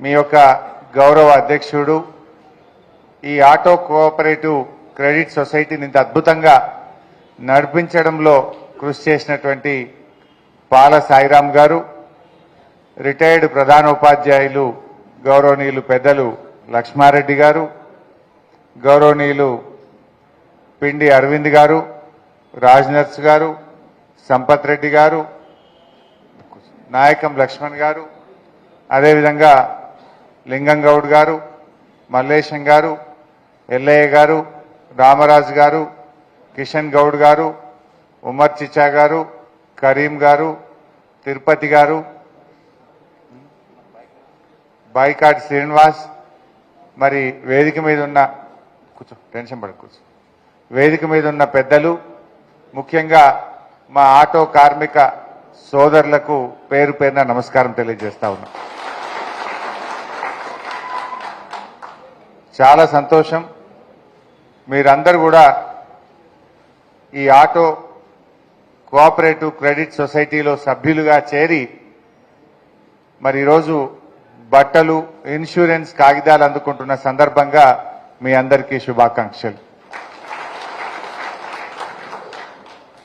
మీ యొక్క గౌరవ అధ్యక్షుడు ఈ ఆటో కోఆపరేటివ్ క్రెడిట్ సొసైటీని ఇంత అద్భుతంగా నడిపించడంలో కృషి చేసినటువంటి పాల సాయిరాం గారు రిటైర్డ్ ప్రధానోపాధ్యాయులు గౌరవనీయులు పెద్దలు లక్ష్మారెడ్డి గారు గౌరవనీయులు పిండి అరవింద్ గారు రాజ్నర్స్ గారు సంపత్ రెడ్డి గారు నాయకం లక్ష్మణ్ గారు అదేవిధంగా లింగం గౌడ్ గారు మల్లేశం గారు ఎల్లయ్య గారు రామరాజు గారు కిషన్ గౌడ్ గారు ఉమర్ చిచా గారు కరీం గారు తిరుపతి గారు బాయికాటి శ్రీనివాస్ మరి వేదిక మీద ఉన్న కూర్చో టెన్షన్ పడ కూర్చో. వేదిక మీద ఉన్న పెద్దలు ముఖ్యంగా మా ఆటో కార్మిక సోదరులకు పేరు పేరున నమస్కారం తెలియజేస్తా ఉన్నా. చాలా సంతోషం. మీరందరూ కూడా ఈ ఆటో కోఆపరేటివ్ క్రెడిట్ సొసైటీలో సభ్యులుగా చేరి మరి ఈరోజు బట్టలు ఇన్సూరెన్స్ కాగితాలు అందుకుంటున్న సందర్భంగా మీ అందరికీ శుభాకాంక్షలు.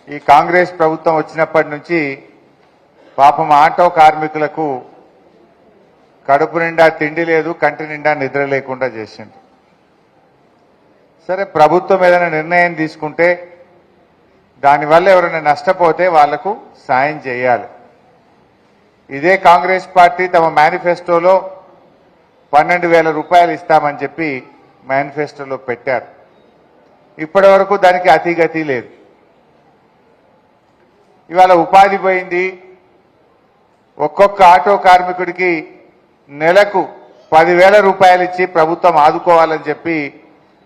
ఈ కాంగ్రెస్ ప్రభుత్వం వచ్చినప్పటి నుంచి పాపం ఆటో కార్మికులకు కడుపు నిండా తిండి లేదు కంటి నిండా నిద్ర లేకుండా చేసింది. సరే ప్రభుత్వం ఏదైనా నిర్ణయం తీసుకుంటే దానివల్ల ఎవరైనా నష్టపోతే వాళ్ళకు సాయం చేయాలి. ఇదే కాంగ్రెస్ పార్టీ తమ మేనిఫెస్టోలో పన్నెండు వేల రూపాయలు ఇస్తామని చెప్పి మేనిఫెస్టోలో పెట్టారు. ఇప్పటి వరకు దానికి అతిగతి లేదు. ఇవాళ ఉపాధి పోయింది. ఒక్కొక్క ఆటో కార్మికుడికి నెలకు పదివేల రూపాయలు ఇచ్చి ప్రభుత్వం ఆదుకోవాలని చెప్పి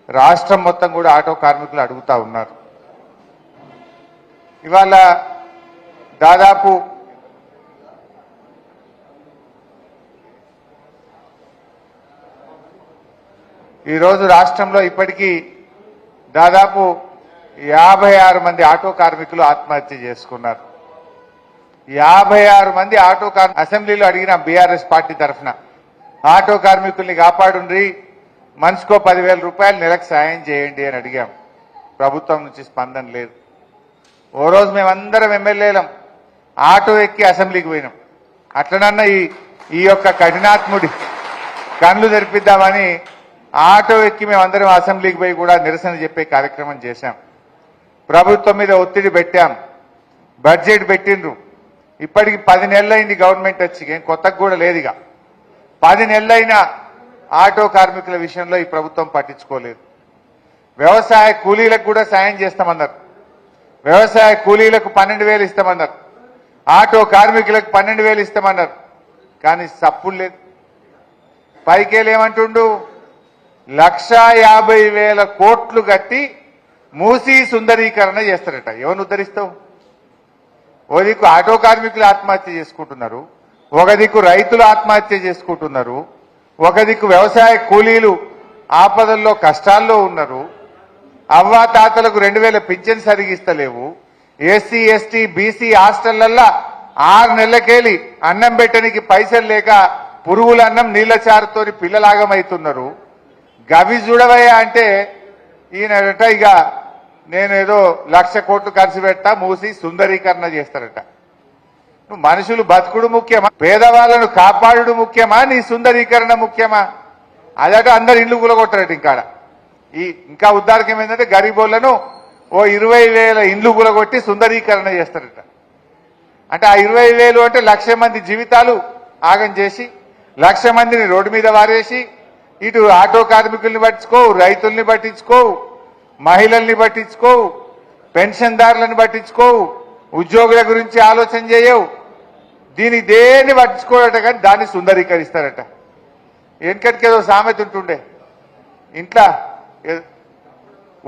రాష్ట్రం మొత్తం కూడా ఆటో కార్మికులు అడుగుతా ఉన్నారు. ఇవాళ దాదాపు ఈరోజు రాష్ట్రంలో ఇప్పటికీ దాదాపు యాభై ఆరు మంది ఆటో కార్మికులు ఆత్మహత్య చేసుకున్నారు. యాభై ఆరు మంది ఆటో కార్ అసెంబ్లీలో అడిగిన బీఆర్ఎస్ పార్టీ తరఫున ఆటో కార్మికుల్ని కాపాడుండ్రి మనిషికో పదివేల రూపాయలు నెలకు సాయం చేయండి అని అడిగాం. ప్రభుత్వం నుంచి స్పందన లేదు. ఓ రోజు మేమందరం ఎమ్మెల్యేలం. ఆటో ఎక్కి అసెంబ్లీకి పోయినాం. అట్లనన్నా ఈ ఈ యొక్క కఠినాత్ముడి కళ్ళు తెరిపిద్దామని ఆటో ఎక్కి మేమందరం అసెంబ్లీకి పోయి కూడా నిరసన చెప్పే కార్యక్రమం చేశాం. ప్రభుత్వం మీద ఒత్తిడి పెట్టాం. బడ్జెట్ పెట్టిండ్రు. ఇప్పటికి పది నెలలైంది గవర్నమెంట్ వచ్చి ఏం కొత్తగా కూడా లేదు ఇక పది నెలలైనా ఆటో కార్మికుల విషయంలో ఈ ప్రభుత్వం పట్టించుకోలేదు. వ్యవసాయ కూలీలకు కూడా సాయం చేస్తామన్నారు. వ్యవసాయ కూలీలకు పన్నెండు వేలు ఇస్తామన్నారు. ఆటో కార్మికులకు పన్నెండు వేలు ఇస్తామన్నారు. కానీ సప్పుడు లేదు. పైకేలేమంటుండు లక్షా యాభై వేల కోట్లు కట్టి మూసి సుందరీకరణ చేస్తారట. ఎవరిని ఉద్ధరిస్తావు? ఓ దిక్కు ఆటో కార్మికులు ఆత్మహత్య చేసుకుంటున్నారు. ఒక దిక్కు రైతులు ఆత్మహత్య చేసుకుంటున్నారు. ఒక దిక్కు వ్యవసాయ కూలీలు ఆపదల్లో కష్టాల్లో ఉన్నారు అవ్వా తాతలకు రెండు వేల పింఛన్ సరిగిస్తలేవు. ఎస్సీ ఎస్టీ బీసీ హాస్టళ్ళల్లా ఆరు నెలలకేలి అన్నం పెట్టడానికి పైసలు లేక పురుగుల అన్నం నీళ్ళ చారుతోని పిల్లలాగమవుతున్నారు గవి చూడవయ్యా అంటే ఈయనట ఇక నేను ఏదో లక్ష కోట్లు ఖర్చు పెట్టా మూసి సుందరీకరణ చేస్తారట. మనుషులు బతుకుడు ముఖ్యమా? పేదవాళ్ళను కాపాడుడు ముఖ్యమా? నీ సుందరీకరణ ముఖ్యమా? అదట అందరు ఇల్లు కూలగొట్టారట ఇంకా ఈ ఇంకా ఉద్దారకం ఏంటంటే గరీబోళ్ళను ఓ ఇరవై వేల ఇండ్లు కూలగొట్టి సుందరీకరణ చేస్తారట. అంటే ఆ ఇరవై వేలు అంటే లక్ష మంది జీవితాలు ఆగం చేసి లక్ష మందిని రోడ్డు మీద వారేసి ఇటు ఆటో కార్మికుల్ని పట్టించుకోవు రైతుల్ని పట్టించుకోవు మహిళల్ని పట్టించుకోవు పెన్షన్దారులను పట్టించుకోవు ఉద్యోగుల గురించి ఆలోచన చేయవు. దీని దేన్ని పట్టించుకోడట కానీ దాన్ని సుందరీకరిస్తారట. వెనకటికేదో సామెత ఉంటుండే. ఇంట్లో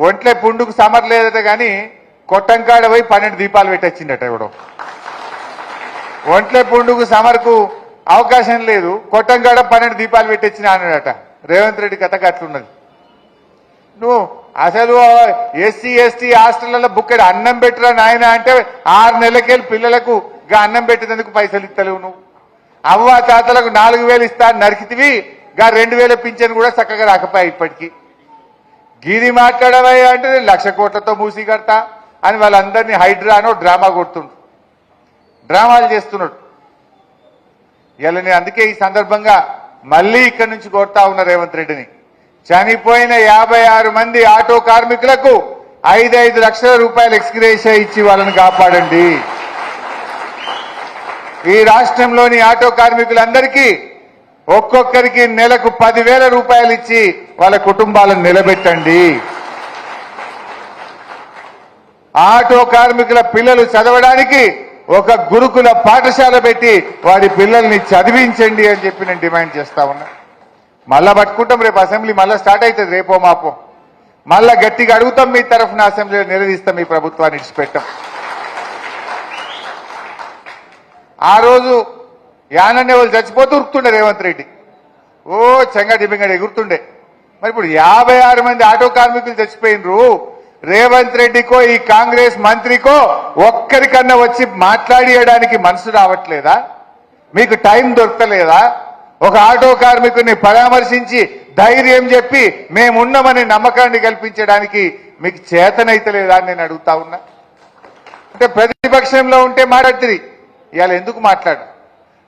ఒంట్లే పుండుకు సమర్ లేదట కానీ కొట్టంకాడ పోయి పన్నెండు దీపాలు పెట్టొచ్చిండట ఇప్పుడు ఒంట్లే పుండుకు సమర్కు అవకాశం లేదు. కొట్టంకాడ పన్నెండు దీపాలు పెట్టొచ్చిన అన్నాడట. రేవంత్ రెడ్డి కథ అట్లున్నది నువ్వు అసలు ఎస్సీ ఎస్టీ హాస్టళ్ళలో బుక్ అన్నం పెట్టరా నాయన అంటే ఆరు నెలలకెళ్ళి పిల్లలకు గా అన్నం పెట్టేందుకు పైసలు ఇస్తలేవు నువ్వు. అవ్వ తాతలకు నాలుగు వేలు ఇస్తా నరికితివి గా రెండు వేల పింఛన్ కూడా చక్కగా రాకపోయా ఇప్పటికీ. గిరి మాట్లాడవయ్య అంటే నేను లక్ష కోట్లతో మూసి కడతా అని వాళ్ళందరినీ హైడ్రానో డ్రామా కొడుతుండ్రు డ్రామాలు చేస్తున్నాడు. ఇలా నేను అందుకే ఈ సందర్భంగా మళ్ళీ ఇక్కడి నుంచి కొడతా ఉన్న రేవంత్ రెడ్డిని. చనిపోయిన యాభై ఆరు మంది ఆటో కార్మికులకు ఐదైదు లక్షల రూపాయలు ఎక్స్గ్రేషియా ఇచ్చి వాళ్ళని కాపాడండి. ఈ రాష్ట్రంలోని ఆటో కార్మికులందరికీ ఒక్కొక్కరికి నెలకు పదివేల రూపాయలు ఇచ్చి వాళ్ళ కుటుంబాలను నిలబెట్టండి. ఆటో కార్మికుల పిల్లలు చదవడానికి ఒక గురుకుల పాఠశాల పెట్టి వారి పిల్లల్ని చదివించండి అని చెప్పి నేను డిమాండ్ చేస్తా ఉన్నా. మళ్ళా పట్టుకుంటాం రేపు అసెంబ్లీ మళ్ళీ స్టార్ట్ అవుతుంది రేపో మాపో. మళ్ళా గట్టిగా అడుగుతాం మీ తరఫున అసెంబ్లీలో నిలదీస్తాం మీ ప్రభుత్వాన్ని ఇచ్చిపెట్టాం ఆ రోజు యానన్నే వాళ్ళు చచ్చిపోతూ ఉరుకుతుండే రేవంత్ రెడ్డి. ఓ చెంగడి బింగడి ఎగురుతుండే. మరి ఇప్పుడు యాభై ఆరు మంది ఆటో కార్మికులు చచ్చిపోయినరు. రేవంత్ రెడ్డికో ఈ కాంగ్రెస్ మంత్రికో ఒక్కరికన్నా వచ్చి మాట్లాడియడానికి మనసు రావట్లేదా? మీకు టైం దొరకలేదా? ఒక ఆటో కార్మికుని పరామర్శించి ధైర్యం చెప్పి మేమున్నామని నమ్మకాన్ని కల్పించడానికి మీకు చేతనైతలేదా అని నేను అడుగుతా ఉన్నా. అంటే ప్రతిపక్షంలో ఉంటే మాట్లాడుతుంది. ఇవాళ ఎందుకు మాట్లాడు?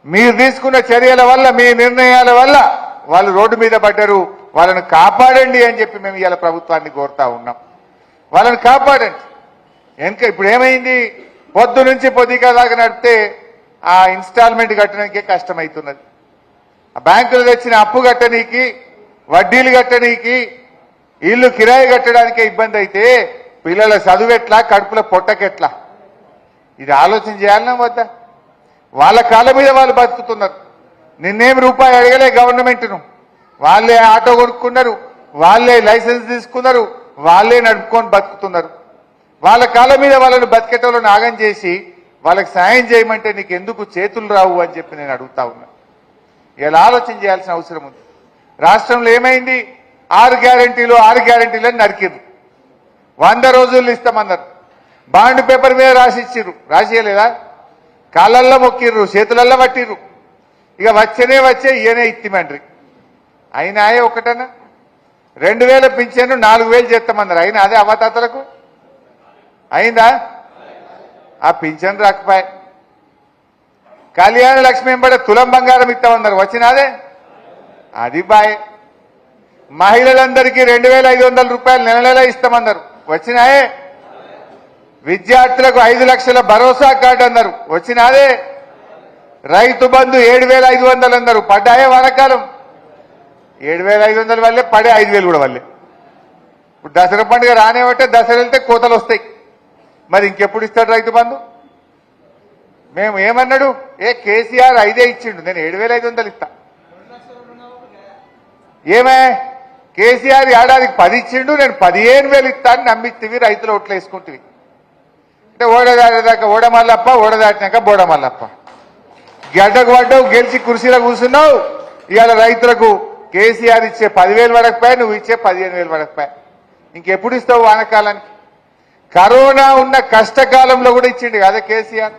మీరు తీసుకున్న చర్యల వల్ల మీ నిర్ణయాల వల్ల వాళ్ళు రోడ్డు మీద పడ్డారు. వాళ్ళని కాపాడండి అని చెప్పి మేము ఇవాళ ప్రభుత్వాన్ని కోరుతా ఉన్నాం. వాళ్ళని కాపాడండి. ఎందుక? ఇప్పుడు ఏమైంది? పొద్దు నుంచి పొద్దుగా దాకా నడిపితే ఆ ఇన్స్టాల్మెంట్ కట్టడానికే కష్టమవుతున్నది. బ్యాంకులు తెచ్చిన అప్పు కట్టనీకి వడ్డీలు కట్టనీకి ఇల్లు కిరాయి కట్టడానికే ఇబ్బంది అయితే పిల్లల చదువు ఎట్లా కడుపుల పొట్టకెట్లా? ఇది ఆలోచన చేయాలన్నా వద్దా? వాళ్ళ కాళ్ళ మీద వాళ్ళు బతుకుతున్నారు. నిన్నేం రూపాయి అడగలే గవర్నమెంట్ను. వాళ్ళే ఆటో కొనుక్కున్నారు వాళ్ళే లైసెన్స్ తీసుకున్నారు వాళ్ళే నడుపుకొని బతుకుతున్నారు. వాళ్ళ కాళ్ళ మీద వాళ్ళని బతికేటోళ్ళని ఆగం చేసి వాళ్ళకి సాయం చేయమంటే నీకు ఎందుకు చేతులు రావు అని చెప్పి నేను అడుగుతా ఉన్నా. ఇలా ఆలోచన చేయాల్సిన అవసరం ఉంది. రాష్ట్రంలో ఏమైంది? ఆరు గ్యారంటీలు ఆరు గ్యారంటీలను నరికిరు వంద రోజులు ఇస్తామన్నారు. బాండ్ పేపర్ మీద రాసిచ్చిర్రు. రాసియలేదా? కాళ్ళల్లో మొక్కిర్రు చేతులల్లో పట్టిర్రు. ఇక వచ్చనే వచ్చే ఈయనే ఇత్తిమండ్రి. అయినాయే ఒకటనా? రెండు వేల పింఛను నాలుగు వేలు చేస్తామన్నారు. అయినా అదే అవతాతలకు అయిందా? ఆ పింఛన్ రాకపోయా. కళ్యాణ లక్ష్మి ఎంబడ తులం బంగారం ఇస్తామన్నారు వచ్చినాదే? అది బాయ్. మహిళలందరికీ రెండు వేల ఐదు వందల రూపాయలు నెల నెల ఇస్తామన్నారు వచ్చినాయే? విద్యార్థులకు ఐదు లక్షల భరోసా కార్డు అన్నారు వచ్చినాదే? రైతు బంధు ఏడు వేల ఐదు వందలు అన్నారు పడ్డాయే వానకాలం? ఏడు వేల ఐదు వందల వల్లే పడే ఐదు వేలు కూడా వల్లే. ఇప్పుడు దసరా పండుగ రానివ్వటే దసరా వెళ్తే కోతలు వస్తాయి. మరి ఇంకెప్పుడు ఇస్తాడు రైతు బంధు? మేము ఏమన్నాడు? ఏ కేసీఆర్ ఐదే ఇచ్చిండు. నేను ఏడు వేల ఐదు వందలు ఇస్తా. ఏమే? కేసీఆర్ ఏడాదికి పది ఇచ్చిండు. నేను పదిహేను వేలు ఇస్తా అని నమ్మిత్తివి రైతులు ఓట్లు వేసుకుంటుంది అంటే ఓడదాటేదాకా ఓడమల్లప్ప ఓడదాటినాక బోడమల్లప్ప గడ్డకు పడ్డావు గెలిచి కుర్చీలో కూర్చున్నావు. ఇవాళ రైతులకు కేసీఆర్ ఇచ్చే పదివేలు పడకపోయా నువ్వు ఇచ్చే పదిహేను వేలు పడకపోయా? ఇంకెప్పుడు ఇస్తావు వానకాలానికి? కరోనా ఉన్న కష్టకాలంలో కూడా ఇచ్చిండు కదా కేసీఆర్.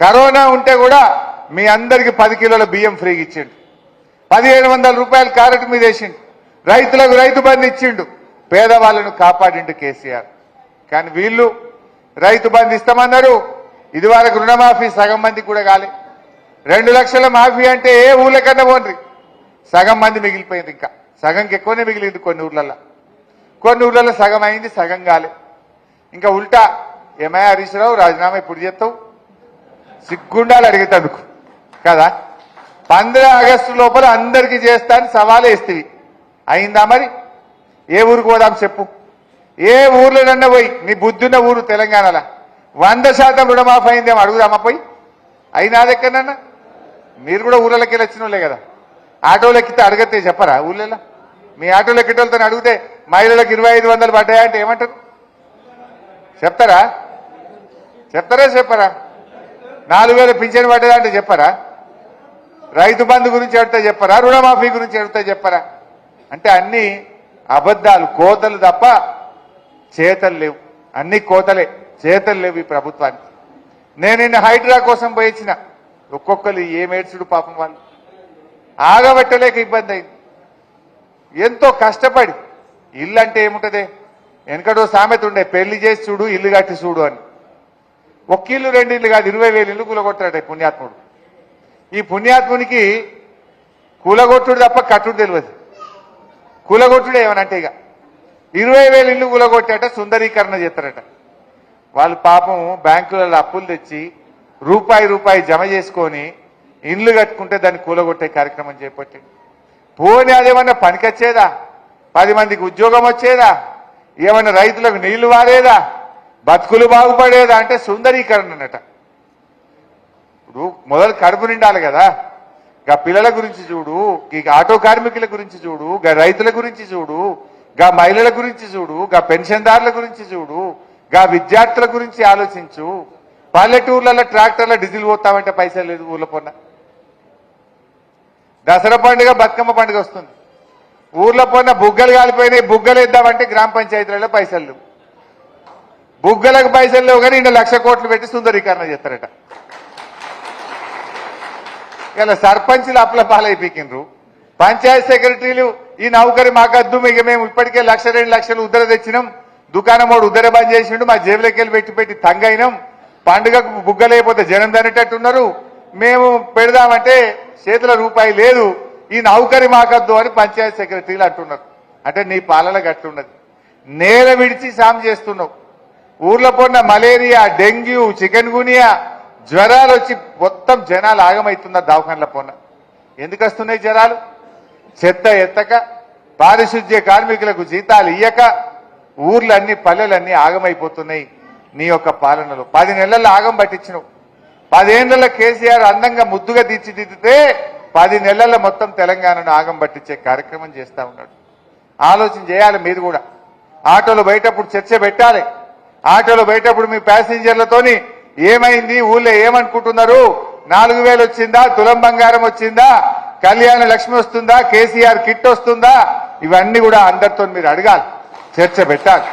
కరోనా ఉంటే కూడా మీ అందరికి పది కిలోల బియ్యం ఫ్రీగా ఇచ్చిండు. పదిహేను వందల రూపాయలు కారెట్ మీద వేసిండు. రైతులకు రైతు బంధు ఇచ్చిండు. పేదవాళ్ళను కాపాడిండు కేసీఆర్. కానీ వీళ్ళు రైతు బంధు ఇస్తామన్నారు. ఇదివరకు రుణమాఫీ సగం మంది కూడా కాలే. రెండు లక్షల మాఫీ అంటే ఏ ఊళ్ళకన్నా పోండి సగం మంది మిగిలిపోయింది ఇంకా. సగంకి ఎక్కువనే మిగిలింది కొన్ని ఊర్లలో కొన్ని ఊర్లలో సగం అయింది సగం కాలే. ఇంకా ఉల్టా ఏమయ్య హరీష్ రావు రాజీనామా ఇప్పుడు చేస్తావు? సిగ్గుండాలి అడిగేటందుకు. కదా? పంద్ర ఆగస్టు లోపల అందరికీ చేస్తా అని సవాలు వేస్తుంది అయిందా మరి? ఏ ఊరికి పోదాం చెప్పు. ఏ ఊర్లోనన్నా పోయి? నీ బుద్ధున్న ఊరు తెలంగాణలో. వంద శాతం రుణమాఫ్ అయిందేమో అడుగుదామా పోయి? అయినా దగ్గరనన్నా మీరు కూడా ఊళ్ళకి వెళ్ళి వచ్చిన వాళ్ళే కదా. ఆటోలు ఎక్కితే అడగతే చెప్పరా ఊళ్ళలో మీ ఆటోలు ఎక్కేటోళ్ళతో అడిగితే మహిళలకు ఇరవై ఐదు వందలు పడ్డాయంటే ఏమంటారు? చెప్తారా? చెప్తారా చెప్పరా? నాలుగు వేల పింఛన్ పడ్డదంటే చెప్పరా? రైతు బంధు గురించి అడితే చెప్పరా? రుణమాఫీ గురించి అడితే చెప్పరా? అంటే అన్ని అబద్ధాలు కోతలు తప్ప చేతలు లేవు. అన్ని కోతలే చేతలు లేవు ఈ ప్రభుత్వానికి. నేను నిన్న హైడ్రా కోసం పోయించిన ఒక్కొక్కరు ఏమేడ్చుడు పాపం వాళ్ళు. ఆగబెట్టలేక ఇబ్బంది అయింది. ఎంతో కష్టపడి ఇల్లు అంటే ఏముంటదే? వెనకడో సామెత ఉండే పెళ్ళి చేసి చూడు ఇల్లు కట్టి చూడు అని. ఒక్క ఇల్లు రెండు ఇల్లు కాదు ఇరవై వేలు ఇల్లు కూలగొట్టాడు పుణ్యాత్ముడు. ఈ పుణ్యాత్మునికి కూలగొట్టుడు తప్ప కట్టుడు తెలియదు కూలగొట్టుడు ఏమనంటే ఇక. ఇరవై వేలు ఇల్లు కూలగొట్టాట సుందరీకరణ చేస్తారట వాళ్ళు పాపం బ్యాంకులలో అప్పులు తెచ్చి రూపాయి రూపాయి జమ చేసుకొని ఇండ్లు కట్టుకుంటే దాన్ని కూలగొట్టే కార్యక్రమం చేపట్టి పోనీ అదేమన్నా పనికొచ్చేదా? పది మందికి ఉద్యోగం వచ్చేదా? ఏమన్నా రైతులకు నీళ్ళు వారేదా బతుకులు బాగుపడేదా అంటే సుందరీకరణ అన్నట. ఇప్పుడు మొదలు కడుపు నిండాలి కదా. గా పిల్లల గురించి చూడు ఇక ఆటో కార్మికుల గురించి చూడు గా రైతుల గురించి చూడు గా మహిళల గురించి చూడు గా పెన్షన్దారుల గురించి చూడు గా విద్యార్థుల గురించి ఆలోచించు. పల్లెటూర్లలో ట్రాక్టర్ల డీజిల్ పోతామంటే పైసలు లేదు ఊళ్ళో పొన్న. దసరా పండుగ బతుకమ్మ పండుగ వస్తుంది. ఊర్లో పొన్న బుగ్గలు కాలిపోయినాయి బుగ్గలు వేద్దామంటే గ్రామ పంచాయతీలలో పైసలు లేవు. బుగ్గలకు పైసలు లేవు కానీ ఇంత లక్ష కోట్లు పెట్టి సుందరీకరణ చేస్తారట. ఇలా సర్పంచ్లు అప్ల పాలైపోయినరు పంచాయత్ సెక్రటరీలు ఈ నౌకరి మాకద్దు ఇక మేము ఇప్పటికే లక్ష రెండు లక్షలు ఉద్దర తెచ్చినాం. దుకాణం వాడు ఉద్దర బంద్ చేసిండు మా జేబులకెళ్ళి పెట్టి పెట్టి తంగైనాం. పండుగకు బుగ్గలేకపోతే జనం దానేటట్టున్నారు మేము పెడదామంటే చేతుల రూపాయి లేదు. ఈ నౌకరి మాకద్దు అని పంచాయత్ సెక్రటరీలు అంటున్నారు. అంటే నీ పాలన గట్టున్నది నేల విడిచి సామ్ చేస్తున్నావు. ఊర్లో పొన్న మలేరియా డెంగ్యూ చికెన్ గునియా జ్వరాలు వచ్చి మొత్తం జనాలు ఆగమవుతున్నారు దవాఖానల పొన్న ఎందుకు వస్తున్నాయి జ్వరాలు చెత్త ఎత్తక పారిశుద్ధ్య కార్మికులకు జీతాలు ఇయ్యక ఊర్లన్నీ పల్లెలన్నీ ఆగమైపోతున్నాయి. నీ యొక్క పాలనలో పది నెలల్లో ఆగం పట్టించినవు. పదేళ్ళలో కేసీఆర్ అందంగా ముద్దుగా తీర్చిదిద్దితే పది నెలల్లో మొత్తం తెలంగాణను ఆగం పట్టించే కార్యక్రమం చేస్తా ఉన్నాడు. ఆలోచన చేయాలి మీరు కూడా. ఆటోలు బయటప్పుడు చర్చ పెట్టాలి. ఆటోలో బయటప్పుడు మీ ప్యాసింజర్లతోని ఏమైంది? ఊళ్ళో ఏమనుకుంటున్నారు? నాలుగు వేలు వచ్చిందా? తులం బంగారం వచ్చిందా? కళ్యాణ లక్ష్మి వస్తుందా? కేసీఆర్ కిట్ వస్తుందా? ఇవన్నీ కూడా అందరితో మీరు అడగాలి. చర్చ పెట్టాలి.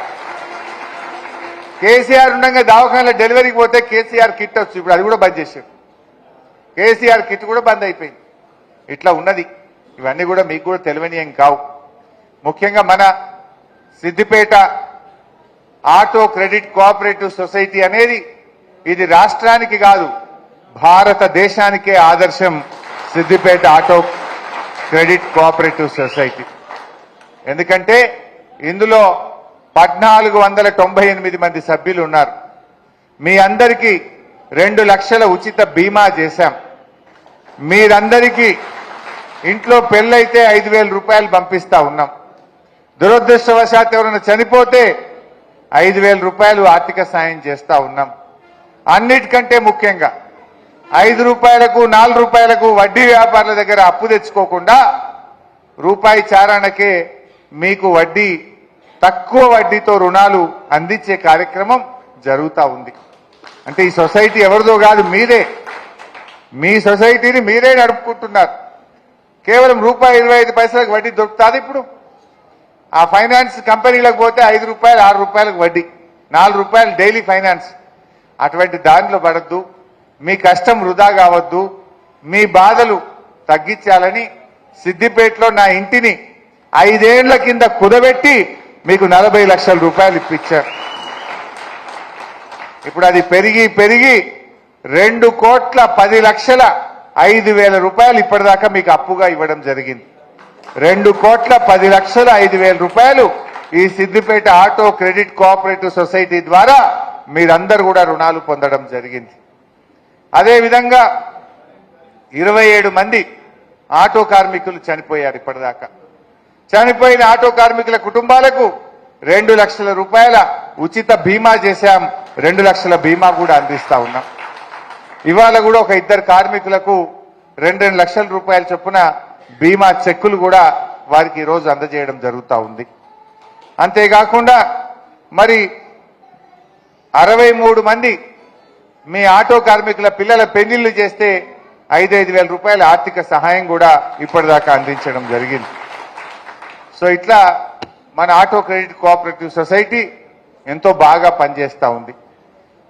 కేసీఆర్ ఉండగా దవాఖానలో డెలివరీకి పోతే కేసీఆర్ కిట్ వచ్చి ఇప్పుడు అది కూడా బంద్ చేశారు. కేసీఆర్ కిట్ కూడా బంద్ అయిపోయింది. ఇట్లా ఉన్నది. ఇవన్నీ కూడా మీకు కూడా తెలియని ఏం కావు. ముఖ్యంగా మన Siddipet auto credit cooperative society అనేది ఇది రాష్ట్రానికి కాదు భారతదేశానికే ఆదర్శం Siddipet auto credit cooperative society. ఎందుకంటే ఇందులో పద్నాలుగు వందల తొంభై ఎనిమిది మంది సభ్యులు ఉన్నారు. మీ అందరికీ రెండు లక్షల ఉచిత బీమా చేశాం. మీరందరికీ ఇంట్లో పెళ్ళైతే ఐదు వేల రూపాయలు పంపిస్తా ఉన్నాం. దురదృష్టవశాత్ ఎవరైనా చనిపోతే ఐదు వేల రూపాయలు ఆర్థిక సాయం చేస్తా ఉన్నాం. అన్నిటికంటే ముఖ్యంగా ఐదు రూపాయలకు నాలుగు రూపాయలకు వడ్డీ వ్యాపారుల దగ్గర అప్పు తెచ్చుకోకుండా రూపాయి చారానకే మీకు వడ్డీ తక్కువ వడ్డీతో రుణాలు అందించే కార్యక్రమం జరుగుతూ ఉంది. అంటే ఈ సొసైటీ ఎవరిదో కాదు మీరే మీ సొసైటీని మీరే నడుపుకుంటున్నారు. కేవలం రూపాయి ఇరవై ఐదు పైసలకు వడ్డీ దొరుకుతుంది ఇప్పుడు. ఆ ఫైనాన్స్ కంపెనీలకు పోతే ఐదు రూపాయలు ఆరు రూపాయలకు వడ్డీ నాలుగు రూపాయలు డైలీ ఫైనాన్స్. అటువంటి దానిలో పడద్దు. మీ కష్టం వృధా కావద్దు. మీ బాధలు తగ్గించాలని సిద్దిపేటలో నా ఇంటిని ఐదేళ్ళ కింద కుదబెట్టి మీకు నలభై లక్షల రూపాయలు ఇప్పించారు. ఇప్పుడు అది పెరిగి పెరిగి రెండు కోట్ల పది లక్షల ఐదు వేల రూపాయలు ఇప్పటిదాకా మీకు అప్పుగా ఇవ్వడం జరిగింది. రెండు కోట్ల పది లక్షల ఐదు వేల రూపాయలు ఈ Siddipet auto credit cooperative society ద్వారా మీరందరూ కూడా రుణాలు పొందడం జరిగింది. అదేవిధంగా ఇరవై ఏడు మంది ఆటో కార్మికులు చనిపోయారు ఇప్పటిదాకా. చనిపోయిన ఆటో కార్మికుల కుటుంబాలకు రెండు లక్షల రూపాయల ఉచిత బీమా చేశాం. రెండు లక్షల బీమా కూడా అందిస్తా ఉన్నాం. ఇవాళ కూడా ఒక ఇద్దరు కార్మికులకు రెండు రెండు లక్షల రూపాయల చొప్పున బీమా చెక్కులు కూడా వారికి ఈరోజు అందజేయడం జరుగుతూ ఉంది. అంతేకాకుండా మరి అరవై మూడు మంది మీ ఆటో కార్మికుల పిల్లల పెళ్ళిళ్ళు చేస్తే ఐదైదు వేల రూపాయల ఆర్థిక సహాయం కూడా ఇప్పటిదాకా అందించడం జరిగింది. సో ఇట్లా మన ఆటో క్రెడిట్ కోఆపరేటివ్ సొసైటీ ఎంతో బాగా పనిచేస్తూ ఉంది.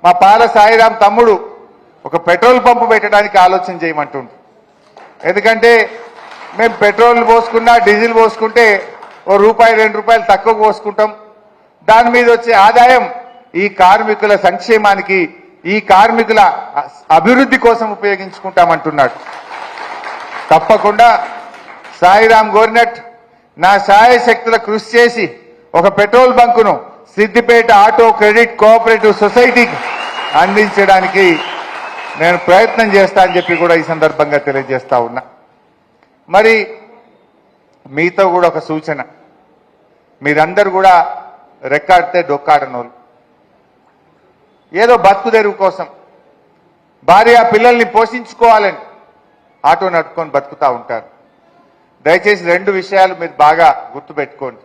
మా పాల సాయిరాం తమ్ముడు ఒక పెట్రోల్ పంపు పెట్టడానికి ఆలోచన చేయమంటుండ్రు ఎందుకంటే మేము పెట్రోల్ పోసుకున్నా డీజిల్ పోసుకుంటే ఓ రూపాయి రెండు రూపాయలు తక్కువ పోసుకుంటాం. దాని మీద వచ్చే ఆదాయం ఈ కార్మికుల సంక్షేమానికి ఈ కార్మికుల అభివృద్ధి కోసం ఉపయోగించుకుంటామంటున్నాడు. తప్పకుండా సాయిరామ్ గోరినట్ నా సాయశక్తుల కృషి చేసి ఒక పెట్రోల్ బంకును సిద్దిపేట ఆటో క్రెడిట్ కోఆపరేటివ్ సొసైటీకి అందించడానికి నేను ప్రయత్నం చేస్తా అని చెప్పి కూడా ఈ సందర్భంగా తెలియజేస్తా ఉన్నా. మరి మీతో కూడా ఒక సూచన. మీరందరూ కూడా రెక్కాడితే డొక్కాడనోళ్ళు. ఏదో బతుకు తెరువు కోసం. భార్య పిల్లల్ని పోషించుకోవాలని ఆటో నడుపుకొని బతుకుతా ఉంటారు. దయచేసి రెండు విషయాలు మీరు బాగా గుర్తుపెట్టుకోండి.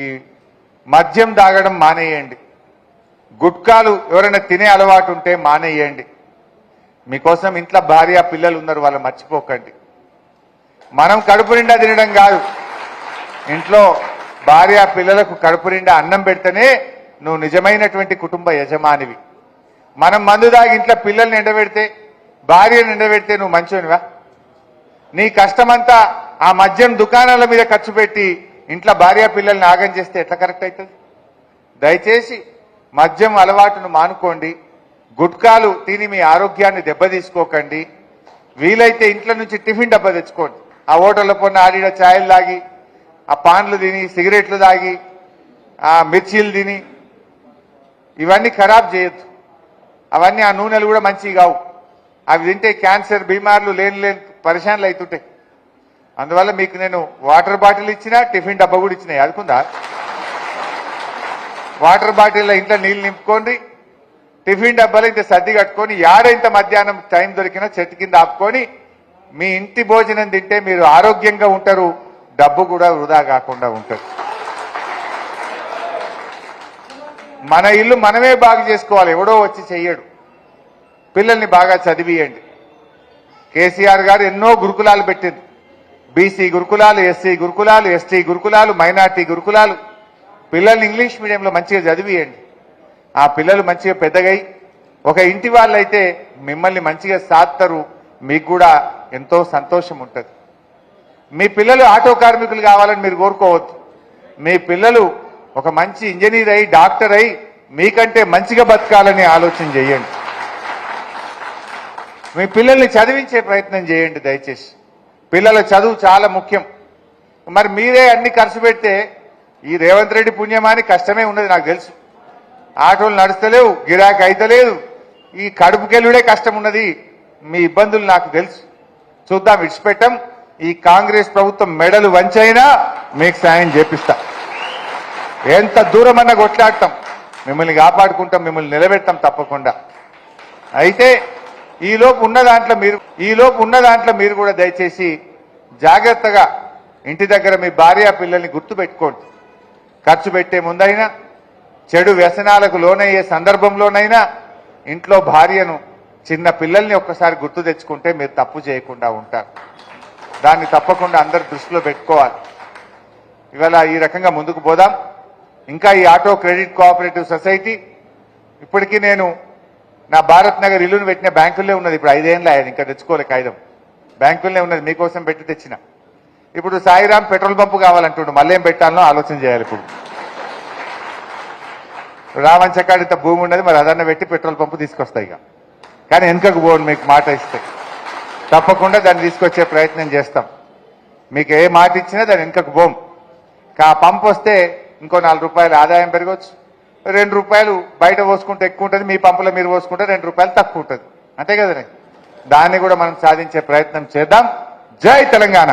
ఈ మద్యం తాగడం మానేయండి. గుట్కాలు ఎవరైనా తినే అలవాటు ఉంటే మానేయండి. మీకోసం ఇంట్లో భార్య పిల్లలు ఉన్నారు వాళ్ళు మర్చిపోకండి. మనం కడుపు నిండా తినడం కాదు. ఇంట్లో భార్య పిల్లలకు కడుపు నిండా అన్నం పెడితేనే నువ్వు నిజమైనటువంటి కుటుంబ యజమానివి. మనం మందు దాగి ఇంట్లో పిల్లల్ని ఎండబెడితే భార్యను ఎండబెడితే నువ్వు మంచివనివా నీ కష్టమంతా ఆ మద్యం దుకాణాల మీద ఖర్చు పెట్టి ఇంట్లో భార్య పిల్లల్ని ఆగం చేస్తే ఎట్లా కరెక్ట్ అవుతుంది దయచేసి మద్యం అలవాటును మానుకోండి. గుట్కాలు తిని మీ ఆరోగ్యాన్ని దెబ్బతీసుకోకండి. వీలైతే ఇంట్లో నుంచి టిఫిన్ డబ్బా తెచ్చుకోండి. ఆ హోటల్లో పొన్న ఆడిడ ఛాయలు తాగి ఆ పాన్లు తిని సిగరెట్లు తాగి ఆ మిర్చీలు తిని ఇవన్నీ ఖరాబ్ చేయొద్దు. అవన్నీ ఆ నూనెలు కూడా మంచివి కావు. అవి తింటే క్యాన్సర్ బీమార్లు లేని లేని పరిశాన్లు అవుతుంటాయి అందువల్ల మీకు నేను వాటర్ బాటిల్ ఇచ్చినా టిఫిన్ డబ్బా కూడా ఇచ్చినాయి అదుకుందా వాటర్ బాటిల్లో ఇంట్లో నీళ్ళు నింపుకోండి టిఫిన్ డబ్బాలో ఇంత సర్ది కట్టుకొని యాడ ఇంత మధ్యాహ్నం టైం దొరికినా చెట్టు కింద ఆపుకొని మీ ఇంటి భోజనం తింటే మీరు ఆరోగ్యంగా ఉంటారు డబ్బు కూడా వృధా కాకుండా ఉంటుంది. మన ఇల్లు మనమే బాగు చేసుకోవాలి ఎవడో వచ్చి చెయ్యడు. పిల్లల్ని బాగా చదివియండి. కేసీఆర్ గారు ఎన్నో గురుకులాలు పెట్టింది. బీసీ గురుకులాలు ఎస్సీ గురుకులాలు ఎస్టీ గురుకులాలు మైనార్టీ గురుకులాలు. పిల్లల్ని ఇంగ్లీష్ మీడియంలో మంచిగా చదివియండి. ఆ పిల్లలు మంచిగా పెద్దగై ఒక ఇంటి వాళ్ళైతే మిమ్మల్ని మంచిగా సాత్తరు మీకు కూడా ఎంతో సంతోషం ఉంటుంది. మీ పిల్లలు ఆటో కార్మికులు కావాలని మీరు కోరుకోవద్దు. మీ పిల్లలు ఒక మంచి ఇంజనీర్ అయి డాక్టర్ అయి మీకంటే మంచిగా బతకాలని ఆలోచన చేయండి. మీ పిల్లల్ని చదివించే ప్రయత్నం చేయండి దయచేసి. పిల్లల చదువు చాలా ముఖ్యం. మరి మీరే అన్ని ఖర్చు పెడితే ఈ రేవంత్ రెడ్డి పుణ్యమాని కష్టమే ఉన్నది నాకు తెలుసు. ఆటోలు నడుస్తలేవు గిరాకీ అయితలేదు. ఈ కడుపుకెళ్ళుడే కష్టం ఉన్నది. మీ ఇబ్బందులు నాకు తెలుసు. చూద్దాం విడిచిపెట్టాం. ఈ కాంగ్రెస్ ప్రభుత్వం మెడలు వంచైనా మీకు సాయం చేపిస్తా. ఎంత దూరమన్నా కొట్లాడతాం. మిమ్మల్ని కాపాడుకుంటాం మిమ్మల్ని నిలబెడతాం తప్పకుండా. అయితే ఈలోపు ఉన్న దాంట్లో మీరు ఈలోపు ఉన్న దాంట్లో మీరు కూడా దయచేసి జాగ్రత్తగా ఇంటి దగ్గర మీ భార్య పిల్లల్ని గుర్తు పెట్టుకోండి ఖర్చు పెట్టే ముందైనా చెడు వ్యసనాలకు లోనయ్యే సందర్భంలోనైనా ఇంట్లో భార్యను చిన్న పిల్లల్ని ఒక్కసారి గుర్తు తెచ్చుకుంటే మీరు తప్పు చేయకుండా ఉంటారు. దాన్ని తప్పకుండా అందరు దృష్టిలో పెట్టుకోవాలి. ఇవాళ ఈ రకంగా ముందుకు పోదాం. ఇంకా ఈ ఆటో క్రెడిట్ కోఆపరేటివ్ సొసైటీ ఇప్పటికీ నేను నా భారత్ నగర్ ఇల్లును పెట్టిన బ్యాంకుల్లో ఉన్నది. ఇప్పుడు ఐదేళ్ళు అయ్యాది ఇంకా తెచ్చుకోలే కాగితం. బ్యాంకుల్లో ఉన్నది మీకోసం పెట్టి తెచ్చిన. ఇప్పుడు సాయిరాం పెట్రోల్ పంపు కావాలంటుండు మళ్ళీ ఏం పెట్టాలనో ఆలోచన చేయాలి ఇప్పుడు. రామంచకాడిత భూమి ఉన్నది మరి అదన్న పెట్టి పెట్రోల్ పంపు తీసుకొస్తాయి ఇక. కానీ వెనుకకు పోను మీకు మాట ఇస్తే. తప్పకుండా దాన్ని తీసుకొచ్చే ప్రయత్నం చేస్తాం. మీకు ఏ మాట ఇచ్చినా దాన్ని వెనుకకు పోం. ఆ పంప్ వస్తే ఇంకో నాలుగు రూపాయలు ఆదాయం పెరగవచ్చు రెండు రూపాయలు బయట పోసుకుంటే ఎక్కువ ఉంటుంది మీ పంపులో మీరు పోసుకుంటే రెండు రూపాయలు తక్కువ ఉంటుంది. అంతే కదండి దాన్ని కూడా మనం సాధించే ప్రయత్నం చేద్దాం. జై తెలంగాణ!